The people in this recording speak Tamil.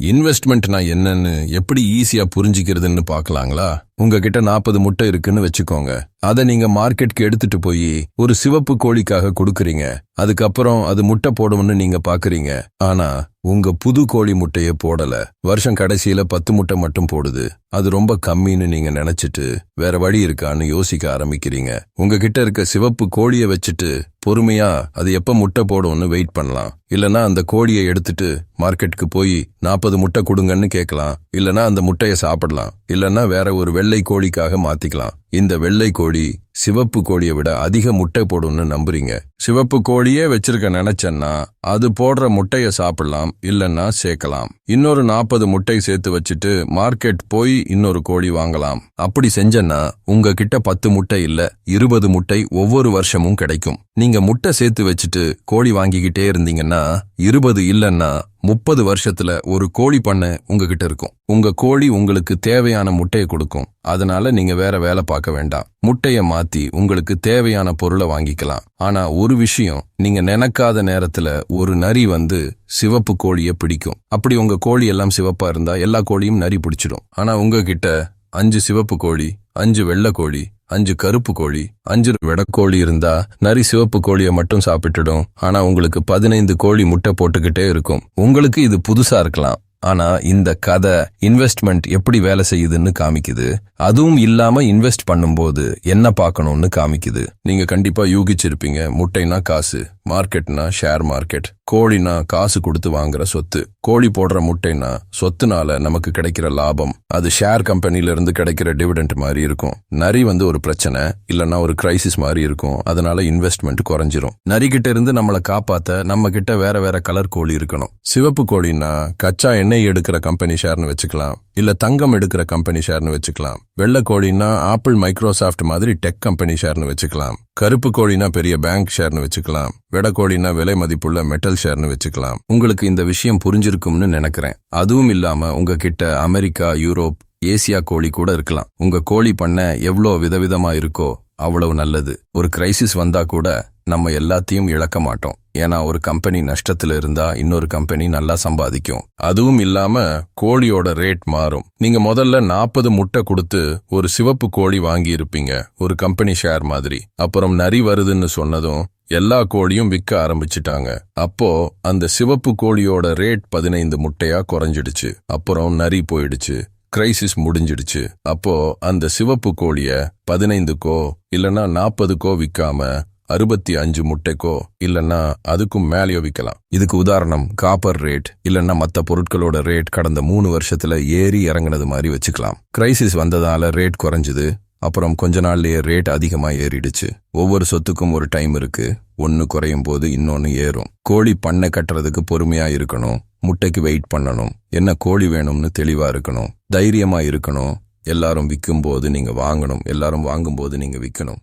இன்வெஸ்ட்மெண்ட்னா என்னன்னு எப்படி ஈஸியாக புரிஞ்சுக்கிறதுன்னு பார்க்கலாங்களா? உங்ககிட்ட நாற்பது முட்டை இருக்குன்னு வச்சுக்கோங்க. அதை நீங்க மார்க்கெட்க்கு எடுத்துட்டு போய் ஒரு சிவப்பு கோழிக்காக கொடுக்கறீங்க. அதுக்கப்புறம் அது முட்டை போடும்னு நீங்க பாக்குறீங்க. ஆனா உங்க புது கோழி முட்டைய போடல. வருஷம் கடைசியில பத்து முட்டை மட்டும் போடுது. அது ரொம்ப கம்மின்னு நீங்க நினைச்சிட்டு வேற வழி இருக்கான்னு யோசிக்க ஆரம்பிக்கிறீங்க. உங்ககிட்ட இருக்க சிவப்பு கோழிய வச்சுட்டு பொறுமையா அது எப்ப முட்டை போடும்னு வெயிட் பண்ணலாம். இல்லனா அந்த கோழியை எடுத்துட்டு மார்க்கெட்டுக்கு போய் நாற்பது முட்டை கொடுங்கன்னு கேட்கலாம். இல்லனா அந்த முட்டைய சாப்பிடலாம். இல்லனா வேற ஒரு வெள்ளை கோழிக்காக மாத்திக்கலாம். இந்த வெள்ளை கோழி சிவப்பு கோழியை விட அதிக முட்டை போடும்னு நம்புறீங்க. சிவப்பு கோழியே வச்சிருக்க நினைச்சேன்னா அது போடுற முட்டையை சாப்பிடலாம் இல்லன்னா சேர்க்கலாம். இன்னொரு நாற்பது முட்டை சேர்த்து வச்சுட்டு மார்க்கெட் போய் இன்னொரு கோழி வாங்கலாம். அப்படி செஞ்சேன்னா உங்ககிட்ட பத்து முட்டை இல்ல இருபது முட்டை ஒவ்வொரு வருஷமும் கிடைக்கும். நீங்க முட்டை சேர்த்து வச்சுட்டு கோழி வாங்கிக்கிட்டே இருந்தீங்கன்னா இருபது இல்லைன்னா முப்பது வருஷத்துல ஒரு கோழி பண்ணை உங்ககிட்ட இருக்கும். உங்க கோழி உங்களுக்கு தேவையான முட்டையை கொடுக்கும். அதனால நீங்க வேற வேலை பார்க்க வேண்டாம். முட்டைய மாத்தி உங்களுக்கு தேவையான பொருளை வாங்கிக்கலாம். ஆனா ஒரு விஷயம் நீங்க நினைக்காத நேரத்துல ஒரு நரி வந்து சிவப்பு கோழியை பிடிக்கும். அப்படி உங்க கோழி எல்லாம் சிவப்பா இருந்தா எல்லா கோழியும் நரி பிடிச்சிடும். ஆனா உங்ககிட்ட அஞ்சு சிவப்பு கோழி அஞ்சு வெள்ளை கோழி அஞ்சு கருப்பு கோழி அஞ்சு வெடக்கோழி இருந்தா நரி சிவப்பு கோழியை மட்டும் சாப்பிட்டுடும். ஆனா உங்களுக்கு பதினைந்து கோழி முட்டை போட்டுக்கிட்டே இருக்கும். உங்களுக்கு இது புதுசா இருக்கலாம். ஆனா இந்த கதை இன்வெஸ்ட்மெண்ட் எப்படி வேலை செய்யுதுன்னு காமிக்குது. அதுவும் இல்லாம இன்வெஸ்ட் பண்ணும்போது என்ன பார்க்கணும்னு காமிக்குது. நீங்க கண்டிப்பா யூகிச்சிருப்பீங்க. முட்டைனா காசு. மார்க்கெட்னா ஷேர் மார்க்கெட் கோழினா காசு கொடுத்து வாங்குற சொத்து. கோழி போடுற முட்டைனா சொத்துனால நமக்கு கிடைக்கிற லாபம். அது ஷேர் கம்பெனில இருந்து கிடைக்கிற டிவிடெண்ட் மாதிரி இருக்கும். நரி வந்து ஒரு பிரச்சனை இல்லனா ஒரு கிரைசிஸ் மாதிரி இருக்கும். அதனால இன்வெஸ்ட்மெண்ட் குறைஞ்சிரும். நரி கிட்ட இருந்து நம்மளை காப்பாத்த நம்ம கிட்ட வேற வேற கலர் கோழி இருக்கணும். சிவப்பு கோழினா கச்சா எண்ணெய் எடுக்கிற கம்பெனி ஷேர்னு வச்சுக்கலாம். இல்ல தங்கம் எடுக்கிற கம்பெனி ஷேர்னு வச்சுக்கலாம். வெள்ளை கோழினா ஆப்பிள் மைக்ரோசாஃப்ட் மாதிரி டெக் கம்பெனி ஷேர்னு வச்சுக்கலாம். கருப்பு கோழினா பெரிய பேங்க் ஷேர்னு வச்சுக்கலாம். வெடை விலை மதிப்புள்ள மெட்டல் ஷேர்னு வச்சுக்கலாம். உங்களுக்கு இந்த விஷயம் புரிஞ்சிருக்கும்னு நினைக்கிறேன். அதுவும் இல்லாம உங்ககிட்ட அமெரிக்கா யூரோப் ஏசியா கோழி கூட இருக்கலாம். உங்க கோழி பண்ண எவ்வளோ விதவிதமா இருக்கோ அவ்வளவு நல்லது. ஒரு கிரைசிஸ் வந்தா கூட நம்ம எல்லாத்தையும் இழக்க மாட்டோம். ஏன்னா ஒரு கம்பெனி நஷ்டத்துல இருந்தா இன்னொரு கம்பெனி நல்லா சம்பாதிக்கும். அதுவும் இல்லாம கோழியோட ரேட் மாறும். நீங்க முதல்ல நாற்பது முட்டை கொடுத்து ஒரு சிவப்பு கோழி வாங்கி இருப்பீங்க ஒரு கம்பெனி ஷேர் மாதிரி. அப்புறம் நரி வருதுன்னு சொன்னதும் எல்லா கோழியும் விற்க ஆரம்பிச்சிட்டாங்க. அப்போ அந்த சிவப்பு கோழியோட ரேட் பதினைந்து முட்டையா குறைஞ்சிடுச்சு. அப்புறம் நரி போயிடுச்சு கிரைசிஸ் முடிஞ்சிடுச்சு. அப்போ அந்த சிவப்பு கோழிய பதினைந்துக்கோ இல்லனா நாற்பதுக்கோ விற்காம அறுபத்தி அஞ்சு முட்டைக்கோ இல்லைன்னா அதுக்கும் மேலேயோ விற்கலாம் இதுக்கு உதாரணம் காப்பர் ரேட் இல்லைன்னா மற்ற பொருட்களோட ரேட் கடந்த மூணு வருஷத்துல ஏறி இறங்குனது மாதிரி வச்சுக்கலாம். கிரைசிஸ் வந்ததால ரேட் குறைஞ்சுது. அப்புறம் கொஞ்ச நாள்லயே ரேட் அதிகமா ஏறிடுச்சு. ஒவ்வொரு சொத்துக்கும் ஒரு டைம் இருக்கு. ஒன்னு குறையும் போது இன்னொன்னு ஏறும். கோழி பண்ணை கட்டுறதுக்கு பொறுமையா இருக்கணும். முட்டைக்கு வெயிட் பண்ணணும். என்ன கோழி வேணும்னு தெளிவா இருக்கணும். தைரியமா இருக்கணும். எல்லாரும் விற்கும் போது நீங்க வாங்கணும். எல்லாரும் வாங்கும் போது நீங்க விற்கணும்